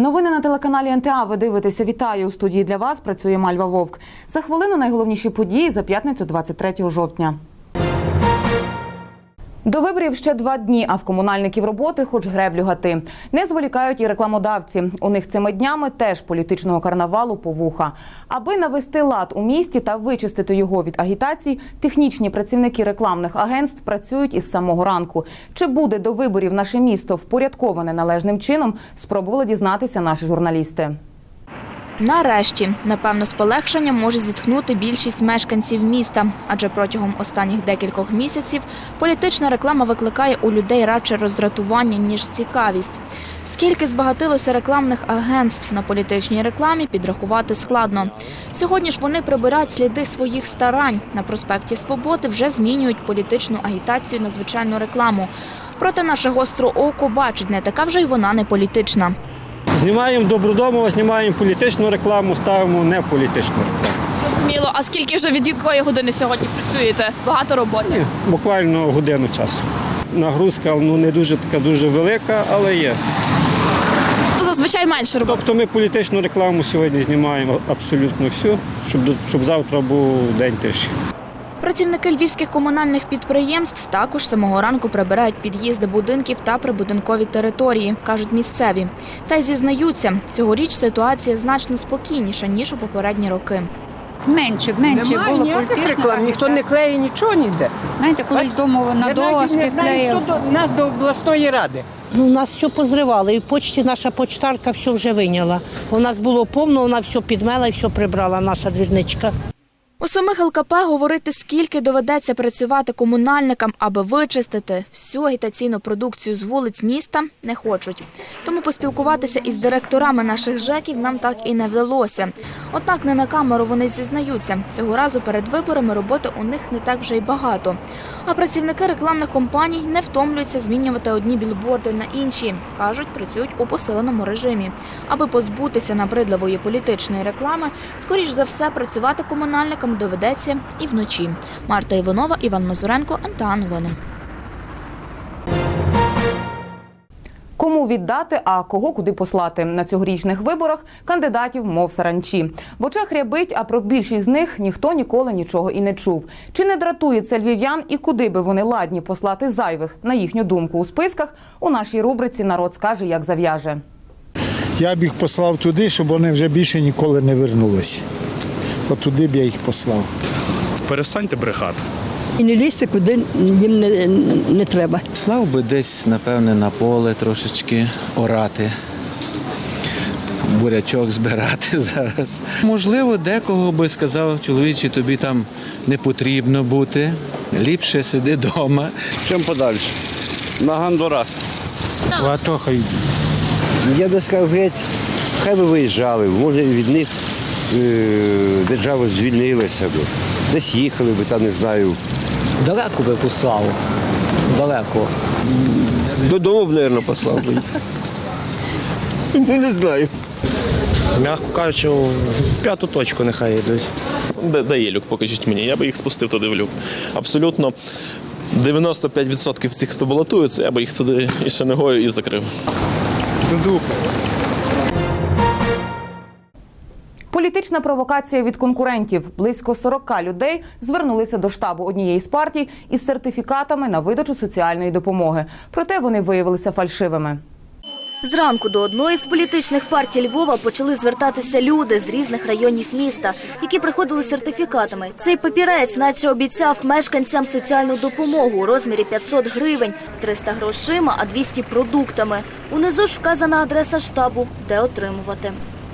Новини на телеканалі НТА. Ви дивитеся. Вітаю у студії для вас. Працює Мальва Вовк. За хвилину найголовніші події за п'ятницю, 23 жовтня. До виборів ще два дні, а в комунальників роботи хоч греблю гати. Не зволікають і рекламодавці. У них цими днями теж політичного карнавалу по вуха. Аби навести лад у місті та вичистити його від агітацій, технічні працівники рекламних агентств працюють із самого ранку. Чи буде до виборів наше місто впорядковане належним чином? Спробували дізнатися наші журналісти. Нарешті, напевно, з полегшенням може зітхнути більшість мешканців міста, адже протягом останніх декількох місяців політична реклама викликає у людей радше роздратування, ніж цікавість. Скільки збагатилося рекламних агентств на політичній рекламі, підрахувати складно. Сьогодні ж вони прибирають сліди своїх старань. На проспекті Свободи вже змінюють політичну агітацію на звичайну рекламу. Проте наше гостро око бачить, не така вже й вона не політична. Знімаємо добродомово, знімаємо політичну рекламу, ставимо не політичну рекламу. Зрозуміло. А скільки вже від якої години сьогодні працюєте? Багато роботи. Буквально годину часу. Нагрузка ну, не дуже така дуже велика, але є. То зазвичай менше роботи. Тобто ми політичну рекламу сьогодні знімаємо абсолютно всю, щоб, щоб завтра був день тиші. Працівники львівських комунальних підприємств також з самого ранку прибирають під'їзди будинків та прибудинкові території, кажуть місцеві. Та й зізнаються, цьогоріч ситуація значно спокійніша ніж у попередні роки. Менше, менше Немає було ніяких реклам, ніхто не клеє нічого ніде. Знаєте, колись думав на Я доски клеїв. до нас до обласної ради. Ну, у нас все позривали, і в почті наша почтарка все вже виняла. У нас було повно, вона все підмела і все прибрала, наша двірничка. У самих ЛКП говорити, скільки доведеться працювати комунальникам, аби вичистити всю агітаційну продукцію з вулиць міста, не хочуть. Тому поспілкуватися із директорами наших ЖЕКів нам так і не вдалося. Однак не на камеру вони зізнаються. Цього разу перед виборами роботи у них не так вже й багато. А працівники рекламних компаній не втомлюються змінювати одні білборди на інші. Кажуть, працюють у посиленому режимі. Аби позбутися набридливої політичної реклами, скоріш за все працювати комунальникам доведеться і вночі. Марта Іванова, Іван Мазуренко, НТА Новини. Кому віддати, а кого куди послати на цьогорічних виборах кандидатів, мов саранчі. В очах рябить, а про більшість з них ніхто ніколи нічого і не чув. Чи не дратує це львів'ян і куди би вони ладні послати зайвих, на їхню думку у списках? У нашій рубриці народ скаже, як зав'яже. Я б їх послав туди, щоб вони вже більше ніколи не вернулись. От туди б я їх послав. перестаньте брехати. І не лізьте, куди їм не, не треба. Слав би десь, напевне, на поле трошечки орати, бурячок збирати зараз. Можливо, декого би сказав, чоловіче, тобі там не потрібно бути, ліпше сиди вдома. Чим подальше? На Гондурас. В АТО хай Я не сказав геть, хай би виїжджали, може від них держава звільнилася б. Десь їхали би, там не знаю. Далеко би послав. Далеко. Додому б, мабуть, послав би. Ну, не знаю. М'яко кажучи, в п'яту точку нехай йдуть. Де, де є люк, покажіть мені. Я би їх спустив туди в люк. Абсолютно 95% всіх, хто балотується, я би їх туди і ще і закрив. Політична провокація від конкурентів. Близько 40 людей звернулися до штабу однієї з партій із сертифікатами на видачу соціальної допомоги. Проте вони виявилися фальшивими. Зранку до одної з політичних партій Львова почали звертатися люди з різних районів міста, які приходили з сертифікатами. Цей папірець, наче обіцяв мешканцям соціальну допомогу у розмірі 500 гривень, 300 грошима, а 200 продуктами. Унизу ж вказана адреса штабу, де отримувати.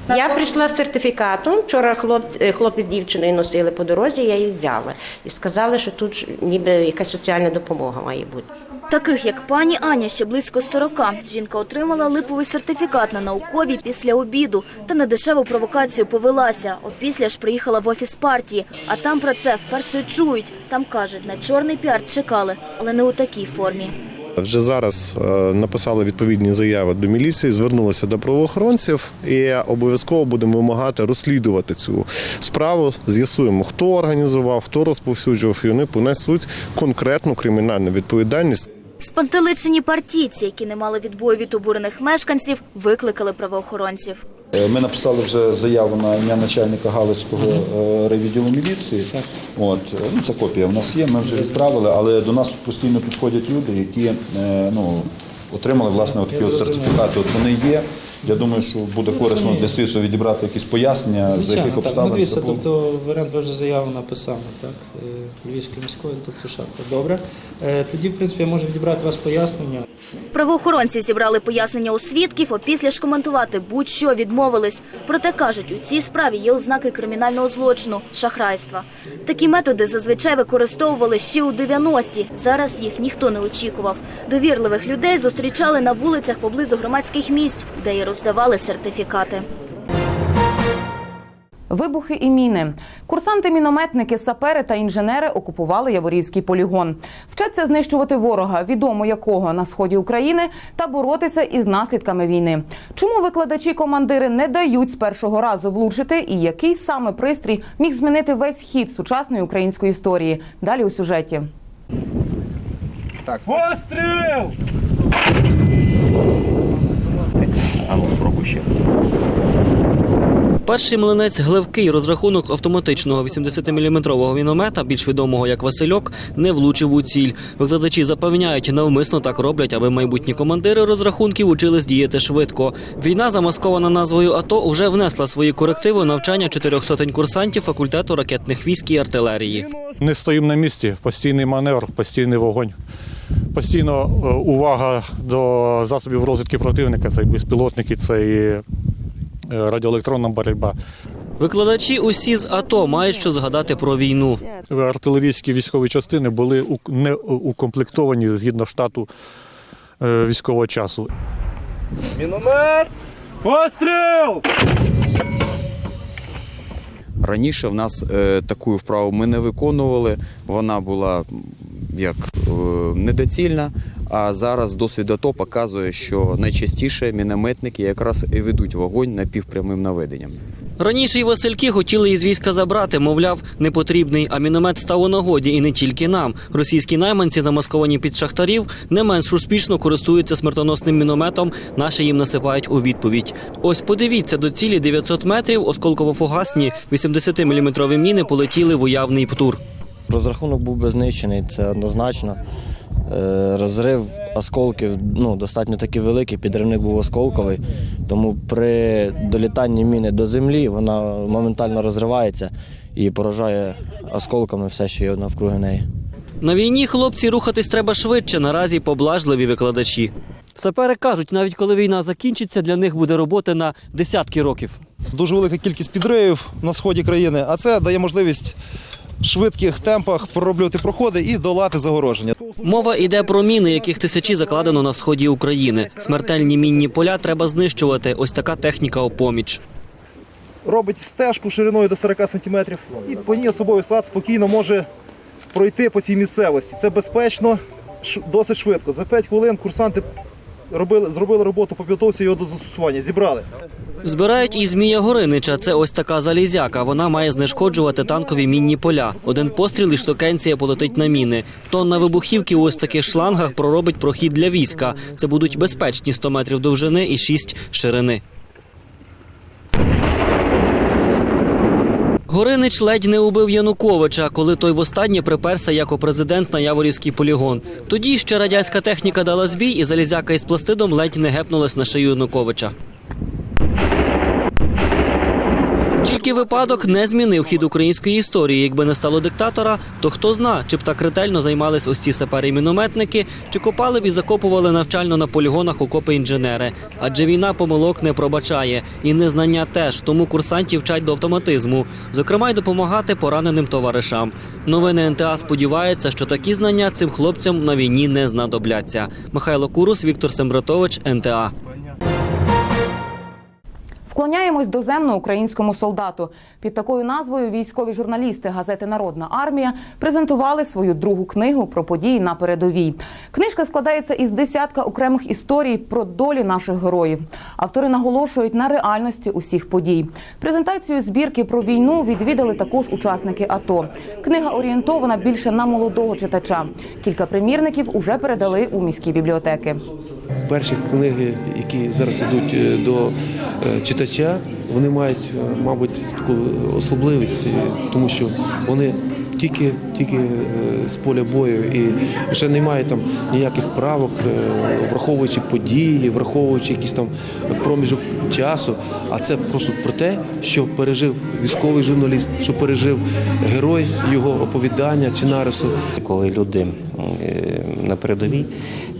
Я прийшла з сертифікатом. Вчора хлопці, е, хлопець з дівчиною носили по дорозі, я її взяла. І сказали, що тут ніби якась соціальна допомога має бути. Таких як пані Аня, ще близько 40. Жінка отримала липовий сертифікат на науковій після обіду та на дешеву провокацію повелася. Опісля ж приїхала в офіс партії, а там про це вперше чують. Там кажуть, на чорний піар чекали, але не у такій формі. Вже зараз е, написали відповідні заяви до міліції, звернулися до правоохоронців і обов'язково будемо вимагати розслідувати цю справу. З'ясуємо, хто організував, хто розповсюджував, і вони понесуть конкретну кримінальну відповідальність. Спантеличені партійці, які не мали відбою від обурених мешканців, викликали правоохоронців. Е, Ми написали вже заяву на ім'я начальника Галицького е, райвідділу міліції. От е, ну це копія в нас є. Ми вже відправили, але до нас постійно підходять люди, які ну отримали власне такі от сертифікати. От вони є. Я думаю, що буде корисно для слідства відібрати якісь пояснення, за яких так. обставин Ну, дивіться, тобто варіант ви вже заяву написали, так? Львівської міської, тобто Шапка. Добре. Тоді, в принципі, я можу відібрати у вас пояснення. Правоохоронці зібрали пояснення у свідків, опісля ж коментувати будь-що відмовились. Проте кажуть, у цій справі є ознаки кримінального злочину – шахрайства. Такі методи зазвичай використовували ще у 90-ті. Зараз їх ніхто не очікував. Довірливих людей зустрічали на вулицях поблизу громадських місць, де й роздавали сертифікати. Вибухи і міни. Курсанти-мінометники, сапери та інженери окупували Яворівський полігон. Вчаться знищувати ворога, відомо якого на сході України, та боротися із наслідками війни. Чому викладачі-командири не дають з першого разу влучити, і який саме пристрій міг змінити весь хід сучасної української історії? Далі у сюжеті. Постріл! А ну спробуй ще раз. Перший млинець Глевкий розрахунок автоматичного 80-мм міномета, більш відомого як Васильок, не влучив у ціль. Викладачі запевняють, навмисно так роблять, аби майбутні командири розрахунків учились діяти швидко. Війна, замаскована назвою АТО, вже внесла свої корективи навчання чотирьох сотень курсантів факультету ракетних військ і артилерії. Не стоїмо на місці, постійний маневр, постійний вогонь. Постійно е, увага до засобів розвідки противника, це і безпілотники, це і радіоелектронна боротьба. Викладачі усі з АТО мають що згадати про війну. Артилерійські військові частини були не укомплектовані згідно штату е, військового часу. Міномет! Постріл! Раніше в нас е, таку вправу ми не виконували, вона була як е, недоцільна. А зараз досвід АТО показує, що найчастіше мінометники якраз і ведуть вогонь напівпрямим наведенням. Раніше й Васильки хотіли із війська забрати, мовляв, не потрібний, а міномет став у нагоді і не тільки нам. Російські найманці, замасковані під шахтарів, не менш успішно користуються смертоносним мінометом. Наші їм насипають у відповідь. Ось подивіться, до цілі 900 метрів осколково-фугасні 80-мм міни полетіли в уявний птур. Розрахунок був би знищений, це однозначно. Е, Розрив осколків ну, достатньо таки великий, підривник був осколковий, тому при долітанні міни до землі вона моментально розривається і поражає осколками все, що є навкруги неї. На війні хлопці рухатись треба швидше. Наразі поблажливі викладачі. Сапери кажуть, навіть коли війна закінчиться, для них буде роботи на десятки років. Дуже велика кількість підривів на сході країни, а це дає можливість швидких темпах пророблювати проходи і долати загороження. Мова йде про міни, яких тисячі закладено на сході України. Смертельні мінні поля треба знищувати. Ось така техніка опоміч. Робить стежку шириною до 40 сантиметрів і по ній особовий склад спокійно може пройти по цій місцевості. Це безпечно, досить швидко. За 5 хвилин курсанти робили, зробили роботу по підготовці його до застосування. Зібрали. Збирають і Змія Горинича. Це ось така залізяка. Вона має знешкоджувати танкові мінні поля. Один постріл і штукенція полетить на міни. Тонна вибухівки у ось таких шлангах проробить прохід для війська. Це будуть безпечні 100 метрів довжини і 6 ширини. Горинич ледь не убив Януковича, коли той востаннє приперся як президент на Яворівський полігон. Тоді ще радянська техніка дала збій, і залізяка із пластидом ледь не гепнулась на шию Януковича. Тільки випадок не змінив хід української історії. Якби не стало диктатора, то хто зна, чи б так ретельно займались ось ці сапери мінометники, чи копали б і закопували навчально на полігонах окопи інженери. Адже війна помилок не пробачає, і незнання теж. Тому курсантів вчать до автоматизму, зокрема й допомагати пораненим товаришам. Новини НТА сподіваються, що такі знання цим хлопцям на війні не знадобляться. Михайло Курус, Віктор Сембратович, НТА. Вклоняємось доземно українському солдату. Під такою назвою військові журналісти газети Народна армія презентували свою другу книгу про події на передовій. Книжка складається із десятка окремих історій про долі наших героїв. Автори наголошують на реальності усіх подій. Презентацію збірки про війну відвідали також учасники АТО. Книга орієнтована більше на молодого читача. Кілька примірників уже передали у міські бібліотеки. Перші книги, які зараз йдуть е, до читача, вони мають, е, мабуть, таку особливість, е, тому що вони тільки, тільки е, з поля бою і ще немає там ніяких правок, е, враховуючи події, враховуючи якийсь там проміжок часу. А це просто про те, що пережив військовий журналіст, що пережив герой його оповідання чи нарису. Коли люди е, на передовій,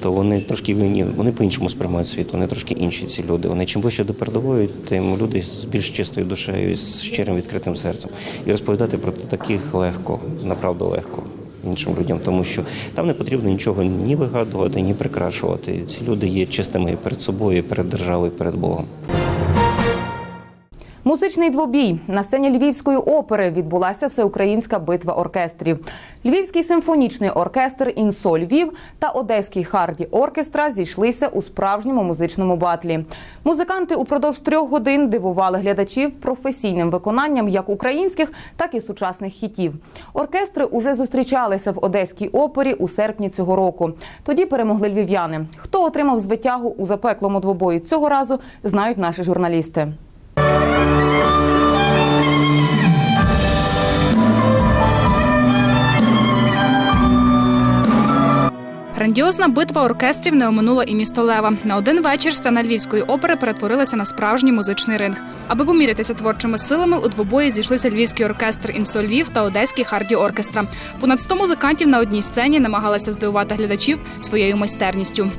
то вони трошки винні, вони по-іншому сприймають світ, вони трошки інші ці люди. Вони чим ближче до передової, тим люди з більш чистою душею з щирим відкритим серцем. І розповідати про таких легко, направду легко. Іншим людям, тому що там не потрібно нічого ні вигадувати, ні прикрашувати. Ці люди є чистими перед собою, перед державою, перед Богом. Музичний двобій на сцені Львівської опери відбулася всеукраїнська битва оркестрів. Львівський симфонічний оркестр Інсо Львів та Одеський Харді Оркестра зійшлися у справжньому музичному батлі. Музиканти упродовж трьох годин дивували глядачів професійним виконанням як українських, так і сучасних хітів. Оркестри уже зустрічалися в Одеській опері у серпні цього року. Тоді перемогли львів'яни. Хто отримав звитягу у запеклому двобої цього разу, знають наші журналісти. Грандіозна битва оркестрів не оминула і місто Лева. На один вечір сцена львівської опери перетворилася на справжній музичний ринг. Аби помірятися творчими силами, у двобої зійшлися львівський оркестр «Інсо Львів» та одеський харді оркестра. Понад 100 музикантів на одній сцені намагалися здивувати глядачів своєю майстерністю.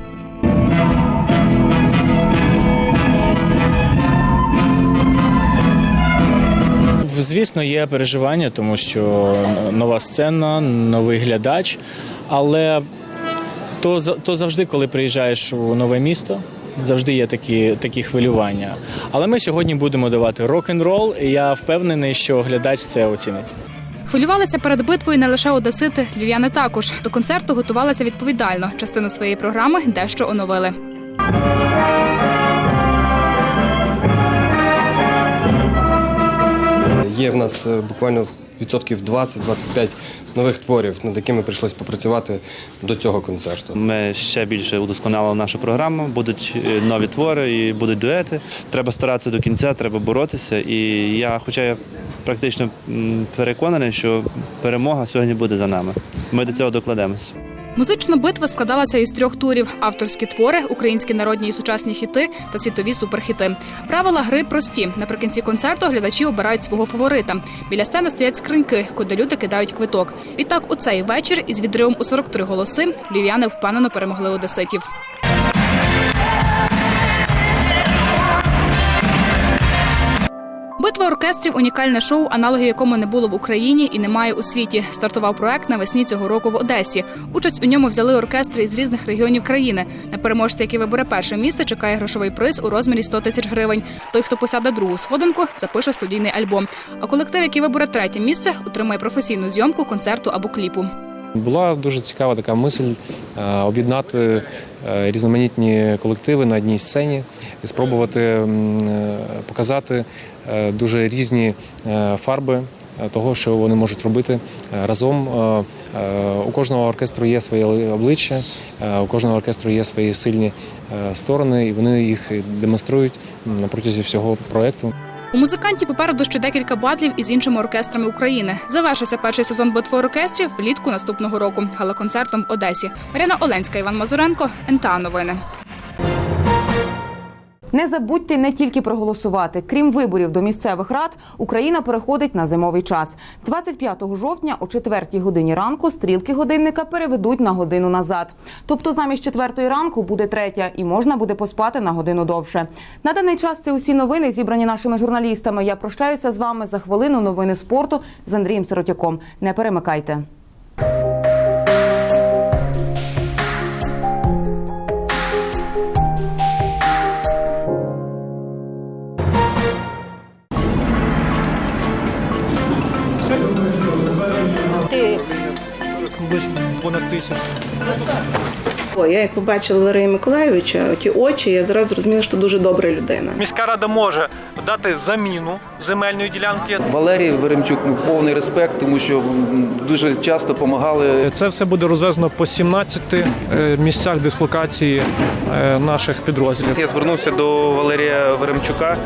Звісно, є переживання, тому що нова сцена, новий глядач. Але то, то завжди, коли приїжджаєш у нове місто, завжди є такі, такі хвилювання. Але ми сьогодні будемо давати рок-н-рол, і я впевнений, що глядач це оцінить. Хвилювалися перед битвою не лише одесити, львів'яни також. До концерту готувалися відповідально. Частину своєї програми дещо оновили. Є в нас е, буквально відсотків 20-25 нових творів, над якими прийшлося попрацювати до цього концерту. Ми ще більше удосконалили нашу програму. Будуть е, нові твори і будуть дуети. Треба старатися до кінця, треба боротися. І я, хоча я практично переконаний, що перемога сьогодні буде за нами. Ми до цього докладемося. Музична битва складалася із трьох турів: авторські твори, українські народні і сучасні хіти та світові суперхіти. Правила гри прості. Наприкінці концерту глядачі обирають свого фаворита. Біля сцени стоять скриньки, куди люди кидають квиток. Відтак, у цей вечір із відривом у 43 голоси львів'яни впевнено перемогли одеситів. Оркестрів унікальне шоу, аналогів якому не було в Україні і немає у світі. Стартував проект навесні цього року в Одесі. Участь у ньому взяли оркестри із різних регіонів країни. На переможця, який вибере перше місце, чекає грошовий приз у розмірі 100 тисяч гривень. Той, хто посяде другу сходинку, запише студійний альбом. А колектив, який вибере третє місце, отримає професійну зйомку концерту або кліпу. Була дуже цікава така мисль е, об'єднати різноманітні колективи на одній сцені і спробувати е, показати е, дуже різні е, фарби. е, Того, що вони можуть робити е, разом. Е, е, У кожного оркестру є своє обличчя, е, у кожного оркестру є свої сильні е, сторони, і вони їх демонструють на протязі всього проєкту. У музикантів попереду ще декілька батлів із іншими оркестрами України. Завершиться перший сезон битви оркестрів влітку наступного року. Галоконцертом в Одесі. Марина Оленська, Іван Мазуренко, НТА Новини. Не забудьте не тільки проголосувати. Крім виборів до місцевих рад, Україна переходить на зимовий час. 25 жовтня о 4 годині ранку стрілки годинника переведуть на годину назад. Тобто замість 4 ранку буде третя, і можна буде поспати на годину довше. На даний час це усі новини зібрані нашими журналістами. Я прощаюся з вами за хвилину новини спорту з Андрієм Сиротяком. Не перемикайте. Понад тисячу. Я як побачила Валерія Миколайовича, ті очі, я зразу зрозуміла, що дуже добра людина. Міська рада може дати заміну земельної ділянки. Валерій Веремчук, ну, повний респект, тому що дуже часто допомагали. Це все буде розвезено по 17 е, місцях дислокації е, наших підрозділів. Я звернувся до Валерія Веремчука,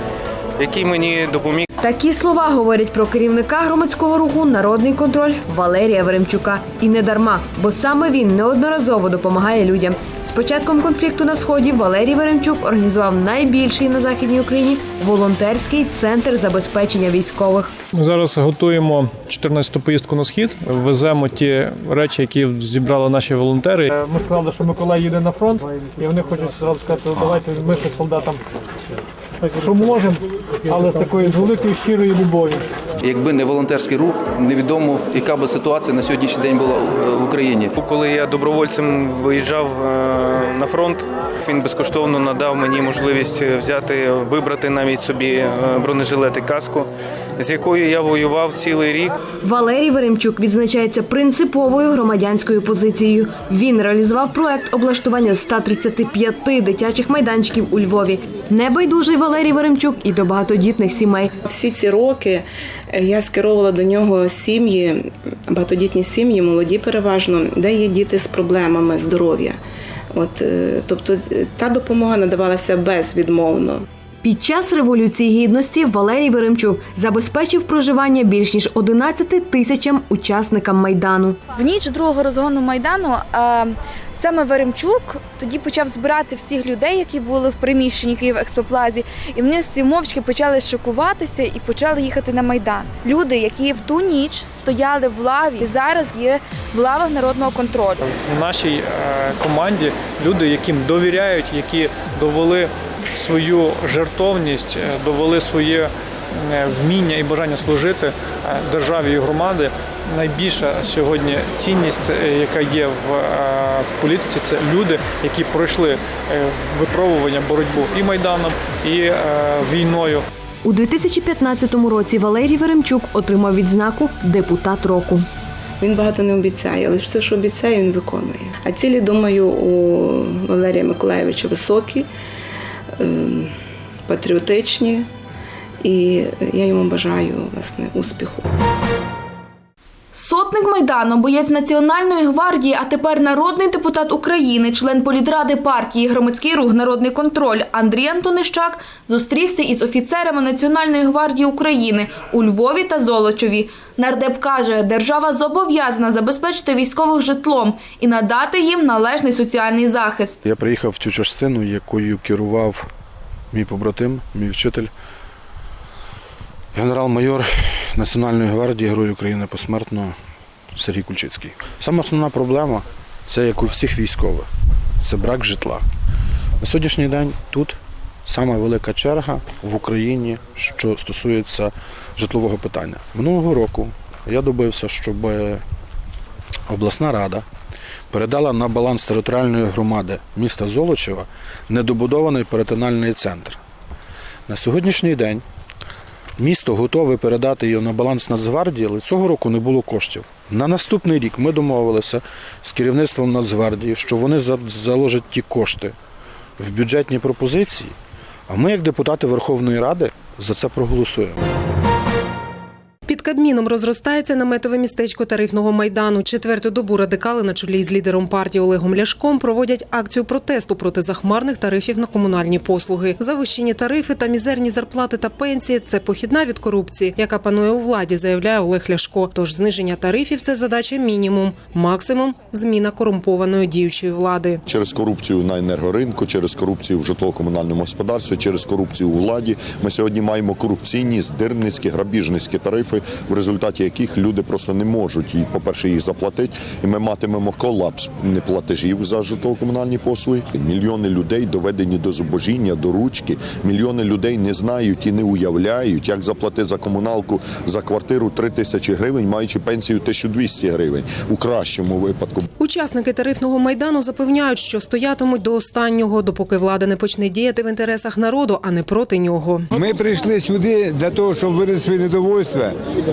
який мені допоміг. Такі слова говорять про керівника громадського руху Народний контроль Валерія Веремчука. І не дарма, бо саме він неодноразово допомагає людям. З початком конфлікту на сході Валерій Веремчук організував найбільший на західній Україні волонтерський центр забезпечення військових. Ми зараз готуємо 14-ту поїздку на схід. Веземо ті речі, які зібрали наші волонтери. Ми сказали, що Миколай їде на фронт, і вони хочуть сказати, давайте ми ще солдатам. Що можемо, але з такою з великою щирою любов'ю. Якби не волонтерський рух, невідомо, яка би ситуація на сьогоднішній день була е, в Україні. Коли я добровольцем виїжджав е, на фронт, він безкоштовно надав мені можливість взяти, вибрати навіть собі е, бронежилет і каску, з якою я воював цілий рік. Валерій Веремчук відзначається принциповою громадянською позицією. Він реалізував проект облаштування 135 дитячих майданчиків у Львові. Небайдужий Валерій Веремчук і до багатодітних сімей. Всі ці роки е, я скеровувала до нього сім'ї, багатодітні сім'ї, молоді переважно, де є діти з проблемами здоров'я. От, е, тобто е, та допомога надавалася безвідмовно. Під час революції гідності Валерій Веремчук забезпечив проживання більш ніж 11 тисячам учасникам майдану. В ніч другого розгону майдану е, саме Веремчук тоді почав збирати всіх людей, які були в приміщенні Київ Експоплазі, і вони всі мовчки почали шокуватися і почали їхати на майдан. Люди, які в ту ніч стояли в лаві, і зараз є в лавах народного контролю. В нашій е, команді люди, яким довіряють, які довели свою жертовність, е, довели своє е, вміння і бажання служити е, державі і громади. Найбільша сьогодні цінність, яка є в, в політиці, це люди, які пройшли випробування, боротьбу і майданом, і е, війною. У 2015 році Валерій Веремчук отримав відзнаку Депутат року. Він багато не обіцяє, але все, що обіцяє, він виконує. А цілі, думаю, у Валерія Миколаєвича високі, патріотичні, і я йому бажаю власне успіху. Сотник Майдану, боєць Національної гвардії, а тепер народний депутат України, член політради партії Громадський рух Народний контроль Андрій Антонищак зустрівся із офіцерами Національної гвардії України у Львові та Золочеві. Нардеп каже, держава зобов'язана забезпечити військових житлом і надати їм належний соціальний захист. Я приїхав в цю частину, якою керував мій побратим, мій вчитель, генерал-майор Національної гвардії Герой України посмертно Сергій Кульчицький. Саме основна проблема це як у всіх військових, це брак житла. На сьогоднішній день тут саме велика черга в Україні, що стосується житлового питання. Минулого року я добився, щоб обласна рада передала на баланс територіальної громади міста Золочева недобудований перетинальний центр. На сьогоднішній день місто готове передати його на баланс Нацгвардії, але цього року не було коштів. На наступний рік ми домовилися з керівництвом Нацгвардії, що вони за- заложать ті кошти в бюджетні пропозиції, а ми, як депутати Верховної Ради, за це проголосуємо. Під Кабміном розростається наметове містечко тарифного майдану. Четверту добу радикали на чолі з лідером партії Олегом Ляшком проводять акцію протесту проти захмарних тарифів на комунальні послуги. Завищені тарифи та мізерні зарплати та пенсії це похідна від корупції, яка панує у владі, заявляє Олег Ляшко. Тож зниження тарифів це задача мінімум, максимум зміна корумпованої діючої влади. Через корупцію на енергоринку, через корупцію в житлово-комунальному господарстві, через корупцію у владі. Ми сьогодні маємо корупційні, здирницькі, грабіжницькі тарифи, в результаті яких люди просто не можуть, і, по-перше, їх заплатити. І ми матимемо колапс неплатежів за житлово-комунальні послуги. Мільйони людей доведені до зубожіння, до ручки. Мільйони людей не знають і не уявляють, як заплатити за комуналку за квартиру 3 тисячі гривень, маючи пенсію 1200 гривень у кращому випадку. Учасники тарифного майдану запевняють, що стоятимуть до останнього, допоки влада не почне діяти в інтересах народу, а не проти нього. Ми прийшли сюди для того, щоб виразити своє недовольство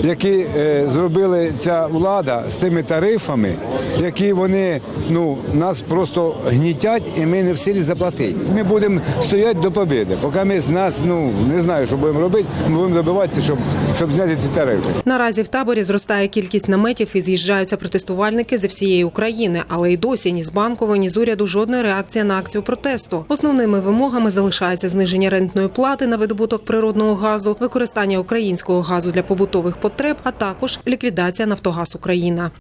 які е, зробили ця влада з тими тарифами, які вони ну, нас просто гнітять, і ми не в силі заплатити. Ми будемо стояти до побіди. Поки ми з нас, ну не знаю, що будемо робити, ми будемо добиватися, щоб, щоб зняти ці тарифи. Наразі в таборі зростає кількість наметів і з'їжджаються протестувальники зі всієї України, але й досі ні з банкової, ні з уряду жодної реакції на акцію протесту. Основними вимогами залишається зниження рентної плати на видобуток природного газу, використання українського газу для побутових потреб, а також ліквідація Нафтогаз Україна.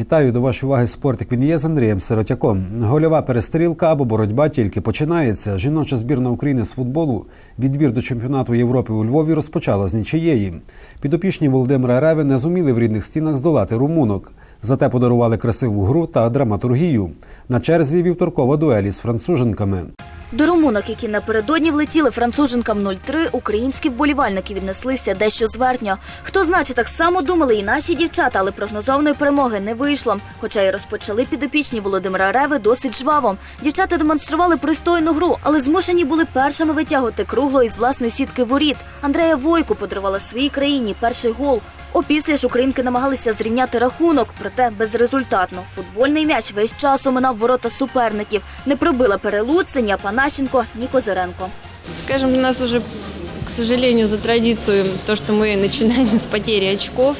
Вітаю до вашої уваги спортик. Він є з Андрієм Сиротяком. Гольова перестрілка або боротьба тільки починається. Жіноча збірна України з футболу відбір до чемпіонату Європи у Львові розпочала з нічиєї. Підопічні Володимира Реви не зуміли в рідних стінах здолати румунок. Зате подарували красиву гру та драматургію. На черзі вівторкова дуель із француженками. До румунок, які напередодні влетіли француженкам 0-3, українські вболівальники віднеслися дещо зверхньо. Хто значить, так само думали і наші дівчата, але прогнозованої перемоги не вийшло. Хоча й розпочали підопічні Володимира Реви досить жваво. Дівчата демонстрували пристойну гру, але змушені були першими витягувати кругло із власної сітки воріт. Андрея Войку подарувала своїй країні перший гол. Опісля ж українки намагалися зрівняти рахунок, проте безрезультатно. Футбольний м'яч весь час оминав ворота суперників. Не пробила перелуци ні Панащенко, ні Козиренко. Скажем, у нас уже, к сожалению, за традицию то, что мы начинаем с потери очков.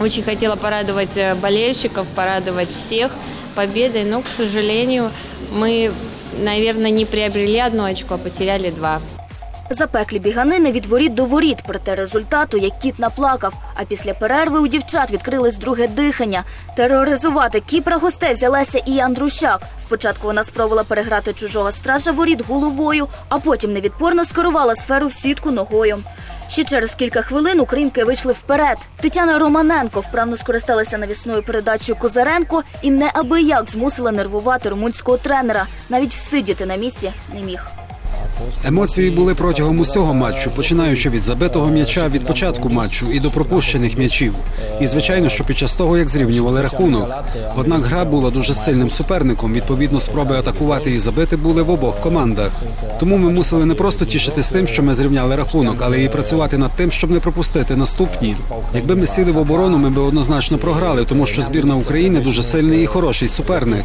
Очень хотела порадовать э, болельщиков, порадовать всех победой, но, к сожалению, мы, наверное, не приобрели одно очко, а потеряли два. Запеклі біганини від воріт до воріт, проте результату як кіт наплакав. А після перерви у дівчат відкрилось друге дихання. Тероризувати кіпра гостей взялася і Андрущак. Спочатку вона спробувала переграти чужого стража воріт головою, а потім невідпорно скерувала сферу в сітку ногою. Ще через кілька хвилин українки вийшли вперед. Тетяна Романенко вправно скористалася навісною передачею Козаренко і неабияк змусила нервувати румунського тренера. Навіть всидіти на місці не міг. Емоції були протягом усього матчу, починаючи від забитого м'яча від початку матчу і до пропущених м'ячів. І звичайно, що під час того, як зрівнювали рахунок. Однак гра була дуже сильним суперником. Відповідно, спроби атакувати і забити були в обох командах. Тому ми мусили не просто тішити з тим, що ми зрівняли рахунок, але і працювати над тим, щоб не пропустити наступні. Якби ми сіли в оборону, ми би однозначно програли, тому що збірна України дуже сильний і хороший суперник.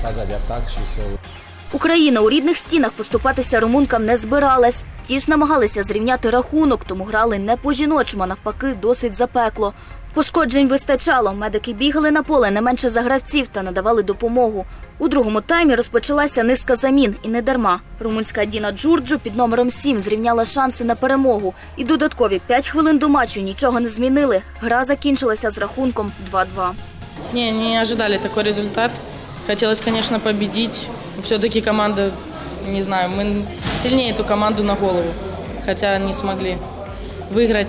Україна у рідних стінах поступатися румункам не збиралась. Ті ж намагалися зрівняти рахунок, тому грали не по жіночому, а навпаки, досить запекло. Пошкоджень вистачало. Медики бігали на поле не менше за гравців та надавали допомогу. У другому таймі розпочалася низка замін і не дарма. Румунська Діна Джурджу під номером 7 зрівняла шанси на перемогу. І додаткові 5 хвилин до матчу нічого не змінили. Гра закінчилася з рахунком 2-2. Не, не ожидали такой результат. Хотелось, конечно, победить. Все-таки команда, не знаю, мы сильнее эту команду на голову. Хотя не смогли выиграть.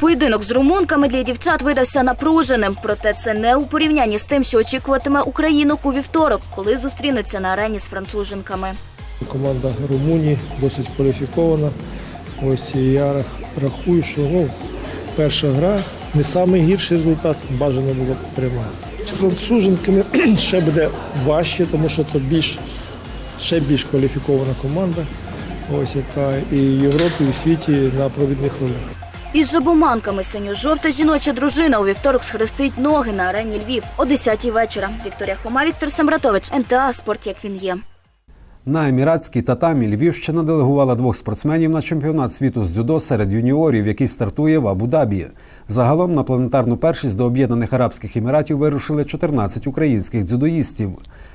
Поєдинок з румунками для дівчат видався напруженим, проте це не у порівнянні з тим, що очікуватиме українок у вівторок, коли зустрінуться на арені з француженками. Команда Румунії досить кваліфікована. Ось і я рах- рахую, що ну, перша гра не найгірший результат, бажано було б перемога. Француженками ще буде важче, тому що це більш, ще більш кваліфікована команда, ось яка і в Європі, і в світі на провідних ролях. Із жабоманками синьо-жовта жіноча дружина у вівторок схрестить ноги на арені Львів о 10-й вечора. Вікторія Хома, Віктор Самратович, НТА «Спорт, як він є». На еміратській татамі Львівщина делегувала двох спортсменів на чемпіонат світу з дзюдо серед юніорів, який стартує в Абу-Дабі. Загалом на планетарну першість до Об'єднаних Арабських Еміратів вирушили 14 українських дзюдоїстів.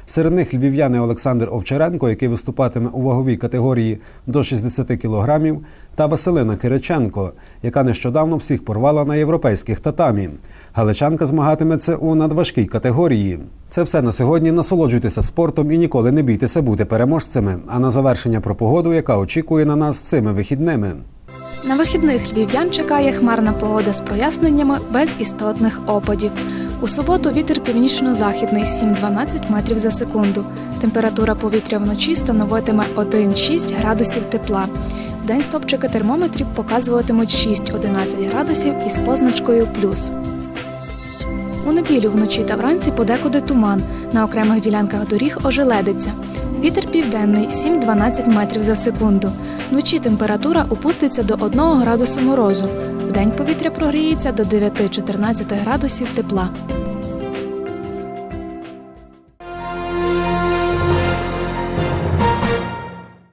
Серед них львів'яни Олександр Овчаренко, який виступатиме у ваговій категорії до 60 кілограмів, та Василина Кириченко, яка нещодавно всіх порвала на європейських татамі. Галичанка змагатиметься у надважкій категорії. Це все на сьогодні. Насолоджуйтеся спортом і ніколи не бійтеся бути переможцями. А на завершення про погоду, яка очікує на нас цими вихідними. На вихідних львів'ян чекає хмарна погода з проясненнями без істотних опадів. У суботу вітер північно-західний 7-12 метрів за секунду. Температура повітря вночі становитиме 1-6 градусів тепла. День стопчики термометрів показуватимуть 6-11 градусів із позначкою плюс. У неділю вночі та вранці подекуди туман. На окремих ділянках доріг ожеледиться. Вітер південний 7-12 метрів за секунду. Вночі температура опуститься до 1 градусу морозу. Вдень повітря прогріється до 9-14 градусів тепла.